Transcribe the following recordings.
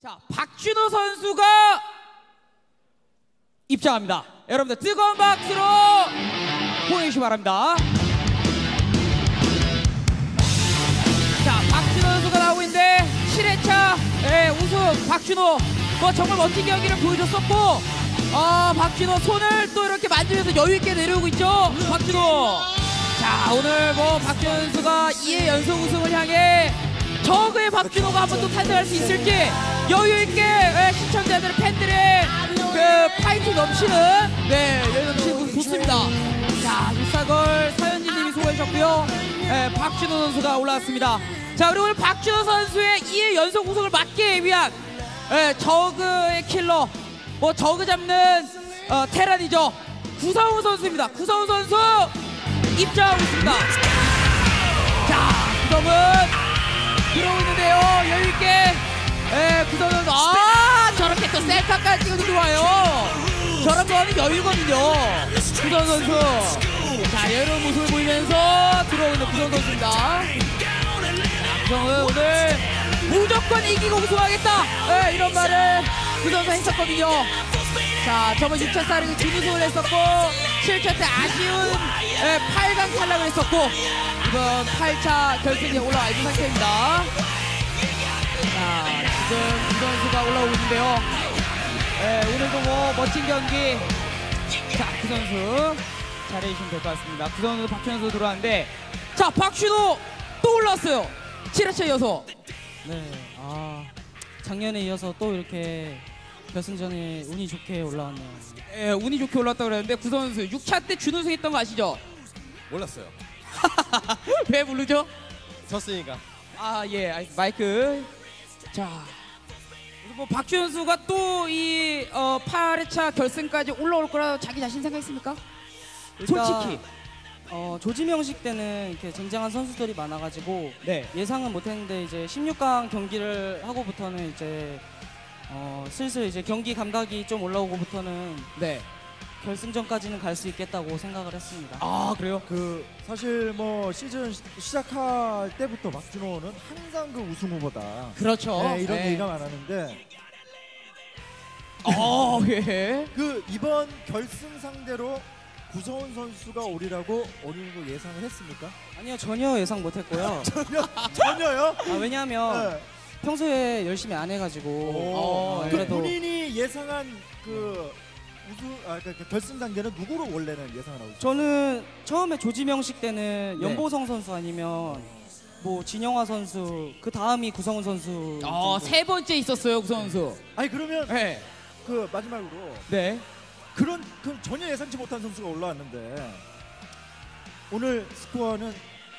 자, 박준호 선수가 입장합니다. 여러분들 뜨거운 박수로 호응해 주시기 바랍니다. 자, 박준호 선수가 나오고 있는데 7회차 예, 우승 박준호 뭐 정말 멋진 경기를 보여줬었고 어, 박준호 손을 또 이렇게 만지면서 여유 있게 내려오고 있죠. 박준호. 자, 오늘 뭐 박준호 선수가 2회 연속 우승을 향해 저그의 박준호가 한 번 또 탄생할 수 있을지 여유 있게 예, 시청자들 팬들의 그 파이팅 넘치는 네 여유 넘치는 모습 좋습니다. 자 육사걸 사연진님이 수고해 주셨고요. 예, 박준호 선수가 올라왔습니다. 자 그리고 오늘 박준호 선수의 2회 연속 우승을 막기 위한 예, 저그의 킬러 뭐 저그 잡는 어, 테란이죠. 구성훈 선수입니다. 구성훈 선수 입장하고 있습니다. 자 구성훈 들어오고 있는데요. 여유있게. 또 셀카까지 찍어서 들어와요. 저런 거는 여유거든요. 구성 선수. 자, 여유로운 모습을 보이면서 들어오는 구성 선수입니다. 자, 구성은 오늘 무조건 이기고 우승하겠다. 예, 이런 말을 구성은 했었거든요. 자, 저번 6차 스타링 준우승을 했었고, 7차 때 아쉬운 예, 8강 탈락을 했었고, 이번 8차 결승에 올라와 있는 상태입니다. 자, 지금 이 선수가 올라오고 있는데요. 예, 오늘도 뭐 멋진 경기. 자, 그 선수 잘해주시면 될 것 같습니다. 그 선수 박준호 선수 들어왔는데, 자, 박준호 또 올라왔어요. 7회차 이어서. 네, 아 작년에 이어서 또 이렇게 결승전에 운이 좋게 올라왔네요. 예, 운이 좋게 올랐다 그랬는데 구 선수 6차 때 준우승 했던 거 아시죠? 몰랐어요. 왜 모르죠? 졌으니까. 아, 예, 알- 마이크. 자, 뭐 박준 선수가 또 이 어, 8회차 결승까지 올라올 거라 자기 자신 생각했습니까? 일단, 솔직히. 어, 조지명식 때는 이렇게 쟁쟁한 선수들이 많아가지고 네. 예상은 못했는데 이제 16강 경기를 하고부터는 이제 어, 슬슬 이제 경기 감각이 좀 올라오고부터는 네. 결승전까지는 갈 수 있겠다고 생각을 했습니다. 아, 그래요? 그 사실 뭐 시즌 시- 시작할 때부터 박준호는 항상 그 우승 후보다 그렇죠. 네, 이런 네. 얘기가 많았는데 어, 예. 그 이번 결승 상대로 구서훈 선수가 오리라고 어느 정도 예상을 했습니까? 아니요, 전혀 예상 못했고요. 전혀 전혀요. 아, 왜냐하면 네. 평소에 열심히 안 해가지고 오, 어, 그 그래도 본인이 예상한 그 우승 아 그러니까 결승 단계는 누구로 원래는 예상을 하고 있어요? 저는 처음에 조지명식 때는 네. 연보성 선수 아니면 뭐 진영화 선수 그 다음이 구성훈 선수 어, 정도. 세 번째 있었어요, 구 선수. 아니 그러면 네. 그 마지막으로 네. 그런 그 전혀 예상치 못한 선수가 올라왔는데 오늘 스코어는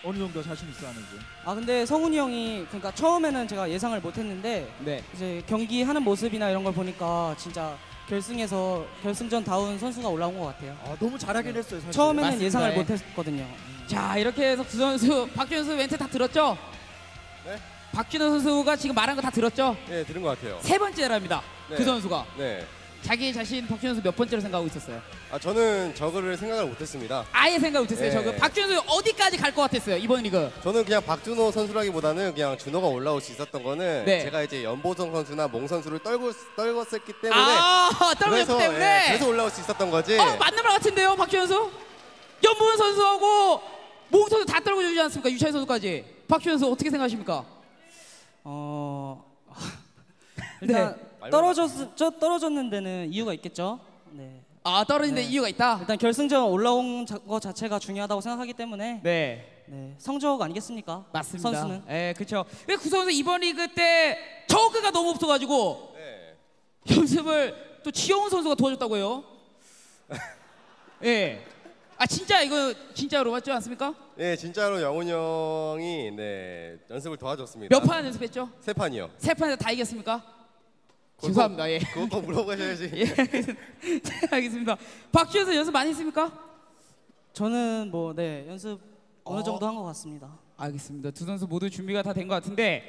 어느 정도 자신 있어 하는지. 아 근데 성훈이 형이 그러니까 처음에는 제가 예상을 못했는데 네. 이제 경기 하는 모습이나 이런 걸 보니까 진짜 결승에서 결승전 다운 선수가 올라온 것 같아요. 아 너무 잘하긴 했어요. 사실. 처음에는 맞습니다. 예상을 예. 못했거든요. 자, 이렇게 해서 구 선수, 박준 선수 멘트 다 들었죠? 네? 박준호 선수가 지금 말한 거 다 들었죠? 예, 들은 것 같아요. 세 번째랍니다. 네. 그 선수가. 네. 자기 자신 박준호 선수 몇 번째로 생각하고 있었어요? 아 저는 저거를 생각을 못했습니다. 아예 생각 못했어요. 네. 저그 박준호 선수 어디까지 갈 것 같았어요 이번 리그? 저는 그냥 박준호 선수라기보다는 그냥 준호가 올라올 수 있었던 거는 네. 제가 이제 연보성 선수나 몽 선수를 떨고 떨궜었기 때문에 아 떨어졌기 때문에. 예, 그래서 올라올 수 있었던 거지. 어 맞는 말 같은데요, 박준호 선수? 연보은 선수하고 몽 선수 다 떨어주지 않습니까? 유찬 선수까지. 박준호 선수 어떻게 생각하십니까? 어 일단 네. 떨어졌 저 떨어졌는 데는 이유가 있겠죠. 네. 아 떨어진데 이유가 있다. 일단 결승전 올라온 자- 거 자체가 중요하다고 생각하기 때문에 네. 네, 성적 아니겠습니까? 맞습니다. 선수는 예, 그렇죠. 왜 구성 선수 이번 리그 때 저그가 너무 없어가지고 네. 연습을 또 지영훈 선수가 도와줬다고 해요. 예. 아 진짜 이거 진짜로 맞지 않습니까? 예, 진짜로 영훈 형이 네 연습을 도와줬습니다. 몇 판 연습했죠? 세 판이요. 세 판에서 다 이겼습니까? 죄송합니다. 꼭- 예. 그거 꼭 물어보셔야지. 예, 알겠습니다. 네, 알겠습니다. 박주현 선수 연습 많이 했습니까? 저는 뭐 네 연습 어느 어. 정도 한 것 같습니다. 알겠습니다. 두 선수 모두 준비가 다 된 것 같은데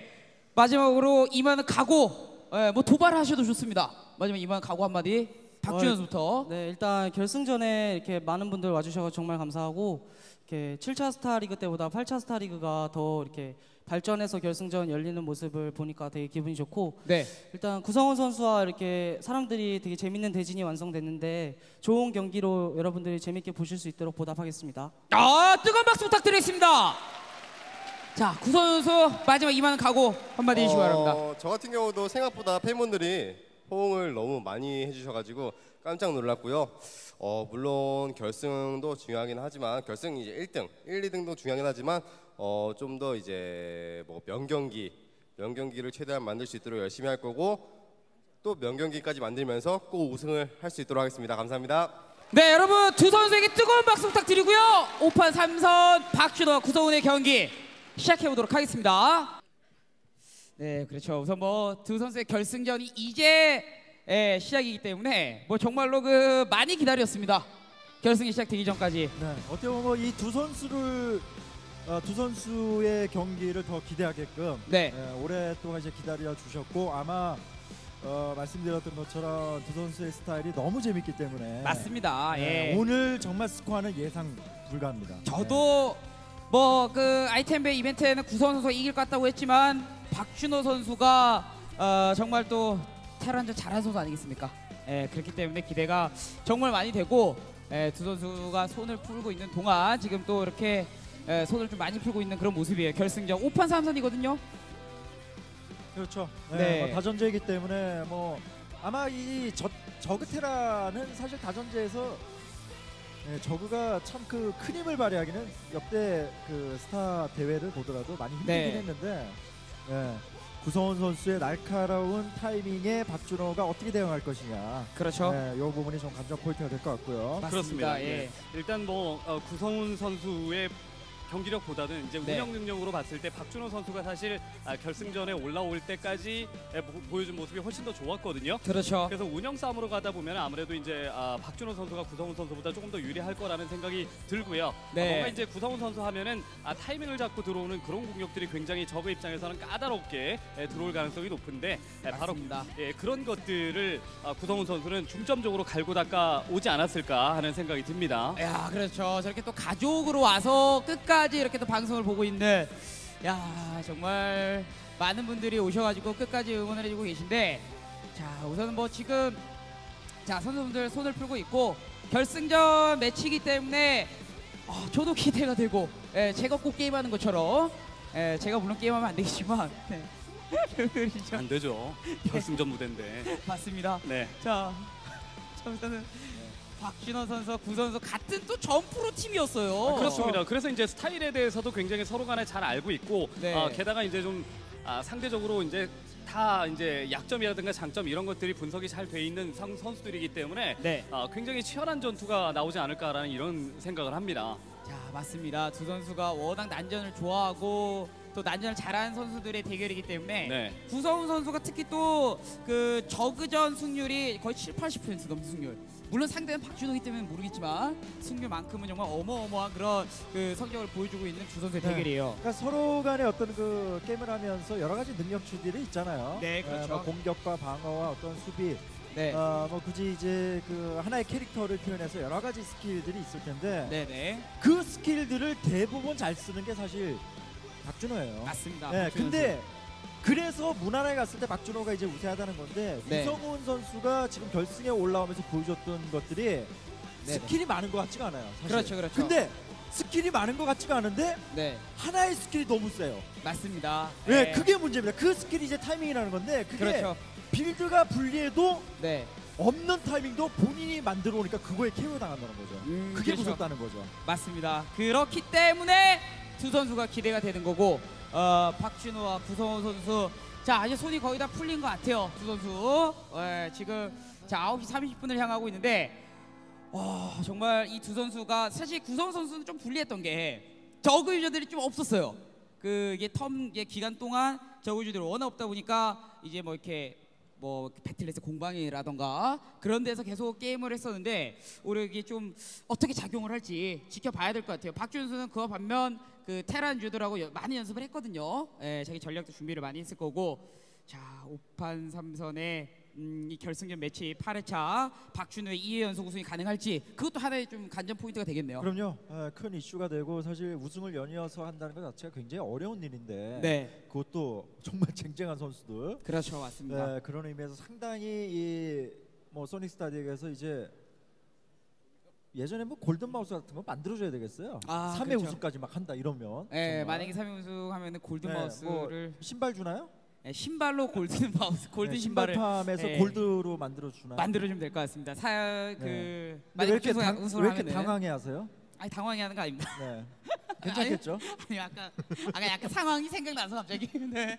마지막으로 이만 각오, 예, 뭐 도발하셔도 좋습니다. 마지막 이만 각오 한마디. 박주현 어, 선수부터. 네 일단 결승전에 이렇게 많은 분들 와주셔서 정말 감사하고 이렇게 7차 스타리그 때보다 8차 스타리그가 더 이렇게 발전해서 결승전 열리는 모습을 보니까 되게 기분이 좋고 네. 일단 구성훈 선수와 이렇게 사람들이 되게 재밌는 대진이 완성됐는데 좋은 경기로 여러분들이 재밌게 보실 수 있도록 보답하겠습니다. 아 뜨거운 박수 부탁드리겠습니다. 자 구선 선수 마지막 이만 가고 한마디 해주시기 바랍니다. 어, 저 같은 경우도 생각보다 팬분들이 호응을 너무 많이 해주셔가지고 깜짝 놀랐고요. 어, 물론 결승도 중요하긴 하지만 결승 이제 1등, 1, 2등도 중요하긴 하지만 어, 좀 더 이제 뭐 명경기, 명경기를 최대한 만들 수 있도록 열심히 할 거고 또 명경기까지 만들면서 꼭 우승을 할 수 있도록 하겠습니다. 감사합니다. 네 여러분 두 선수에게 뜨거운 박수 부탁드리고요. 5판 3선 박준호와 구성훈의 경기 시작해 보도록 하겠습니다. 네 그렇죠. 우선 뭐 두 선수의 결승전이 이제 예, 시작이기 때문에 뭐 정말로 그 많이 기다렸습니다. 결승이 시작되기 전까지. 네, 어떻게 보면 이 두 선수를 어, 두 선수의 경기를 더 기대하게끔 네. 예, 오랫동안 이제 기다려 주셨고 아마 어, 말씀드렸던 것처럼 두 선수의 스타일이 너무 재밌기 때문에 맞습니다. 네, 예. 오늘 정말 스코어는 예상 불가합니다. 저도 뭐 그 아이템배 이벤트에는 구선 선수가 이길 것 같다고 했지만 박준호 선수가 어, 정말 또 테란전 잘한 선수 아니겠습니까? 예, 그렇기 때문에 기대가 정말 많이 되고 예, 두 선수가 손을 풀고 있는 동안 지금 또 이렇게 예, 손을 좀 많이 풀고 있는 그런 모습이에요. 결승전 5판 3선이거든요. 그렇죠. 네, 네. 뭐 다전제이기 때문에 뭐 아마 이 저, 저그테라는 사실 다전제에서 네, 저그가 참 그 큰 힘을 발휘하기는 역대 그 스타 대회를 보더라도 많이 힘들긴 네. 했는데 네, 구성원 선수의 날카로운 타이밍에 박준호가 어떻게 대응할 것이냐. 그렇죠. 네, 이 부분이 좀 감정 포인트가 될 것 같고요. 맞습니다. 그렇습니다. 예. 예. 일단 뭐 어, 구성훈 선수의 경기력보다는 이제 네. 운영 능력으로 봤을 때 박준호 선수가 사실 아, 결승전에 올라올 때까지 보- 보여준 모습이 훨씬 더 좋았거든요. 그렇죠. 그래서 운영 싸움으로 가다 보면 아무래도 이제 아, 박준호 선수가 구성훈 선수보다 조금 더 유리할 거라는 생각이 들고요. 네. 아, 뭔가 이제 구성훈 선수 하면은 아, 타이밍을 잡고 들어오는 그런 공격들이 굉장히 적의 입장에서는 까다롭게 에, 들어올 가능성이 높은데 에, 바로. 예, 그런 것들을 아, 구성훈 선수는 중점적으로 갈고 닦아 오지 않았을까 하는 생각이 듭니다. 야, 그렇죠. 저렇게 또 가족으로 와서 끝까지 이렇게 또 방송을 보고 있는 야, 정말 많은 분들이 오셔가지고 끝까지 응원을 해주고 계신데 자, 우선은 뭐 지금 자 선수분들 손을 풀고 있고 결승전 매치이기 때문에 아, 저도 기대가 되고 예, 제가 꼭 게임하는 것처럼 예, 제가 물론 게임하면 안 되겠지만 네. 안 되죠. 결승전 무대인데. 맞습니다. 네. 자, 자 우선은 박준호 선수, 구 선수 같은 또 점프로 팀이었어요. 그렇습니다. 그래서 이제 스타일에 대해서도 굉장히 서로 간에 잘 알고 있고 네. 아, 게다가 이제 좀 아, 상대적으로 이제 다 이제 약점이라든가 장점 이런 것들이 분석이 잘 돼 있는 상- 선수들이기 때문에 네. 아, 굉장히 치열한 전투가 나오지 않을까라는 이런 생각을 합니다. 자 맞습니다. 두 선수가 워낙 난전을 좋아하고 또 난전을 잘하는 선수들의 대결이기 때문에 네. 구성훈 선수가 특히 또 그 저그전 승률이 거의 7, 80% 넘는 승률. 물론 상대는 박준호이기 때문에 모르겠지만 승률만큼은 정말 어마어마한 그런 그 성적을 보여주고 있는 두 선수의 네. 대결이에요. 그러니까 서로 간에 어떤 그 게임을 하면서 여러 가지 능력치들이 있잖아요. 네, 그렇죠. 뭐 공격과 방어와 어떤 수비, 네, 어, 뭐 굳이 이제 그 하나의 캐릭터를 표현해서 여러 가지 스킬들이 있을 텐데 네, 네, 그 스킬들을 대부분 잘 쓰는 게 사실 박준호예요. 맞습니다. 네, 박준호 근데 그래서 무난하게 갔을 때 박준호가 이제 우세하다는 건데 네. 구성훈 선수가 지금 결승에 올라오면서 보여줬던 것들이 네네. 스킬이 많은 것 같지가 않아요. 사실. 그렇죠, 그렇죠. 근데 스킬이 많은 것 같지가 않은데 네, 하나의 스킬이 너무 세요. 맞습니다. 네, 그게 문제입니다. 그 스킬이 이제 타이밍이라는 건데 그게 그렇죠. 빌드가 불리해도 네, 없는 타이밍도 본인이 만들어 오니까 그거에 KO 당한다는 거죠. 음, 그게 그렇죠. 무섭다는 거죠. 맞습니다. 그렇기 때문에 두 선수가 기대가 되는 거고 어, 박준호와 구성호 선수. 자 이제 손이 거의 다 풀린 것 같아요 두 선수. 예, 지금 자 9시 30분을 향하고 있는데 와 정말 이 두 선수가 사실 구성호 선수는 좀 불리했던 게 저그 유저들이 좀 없었어요. 그 이게 텀 이게 기간 동안 저그 유저들이 워낙 없다 보니까 이제 뭐 이렇게 뭐 배틀넷의 공방이라던가 그런 데서 계속 게임을 했었는데 올해 이게 좀 어떻게 작용을 할지 지켜봐야 될 것 같아요. 박준수는 그와 반면 그 테란 여- 많이 연습을 했거든요. 예, 자기 전략도 준비를 많이 했을 거고 자 5판 3선에 음, 이 결승전 매치 8회차 박준호의 2회 연속 우승이 가능할지 그것도 하나의 좀 관전 포인트가 되겠네요. 그럼요. 예, 큰 이슈가 되고 사실 우승을 연이어서 한다는 것 자체가 굉장히 어려운 일인데 네, 그것도 정말 쟁쟁한 선수들. 그렇죠, 맞습니다. 네, 그런 의미에서 상당히 이 뭐 소닉 스타디에서 이제 예전에 뭐 골든 마우스 같은 거 만들어줘야 되겠어요. 아, 3회 그렇죠. 우승까지 막 한다 이러면. 네, 정말. 만약에 3위 우승 하면은 골든 네, 마우스를 신발 주나요? 네, 신발로 골든 마우스, 골든 네, 신발을 신발팜에서 네. 골드로 만들어 주나요? 만들어 주면 될 것 같습니다. 사, 그 네. 만약에 왜 이렇게 우승- 당, 우승을 왜 이렇게 하면은 당황해하세요? 아니 당황해 하는 거 아닙니다. 네. 괜찮겠죠? 아니 아까 아까 약간 상황이 생각나서 갑자기 네.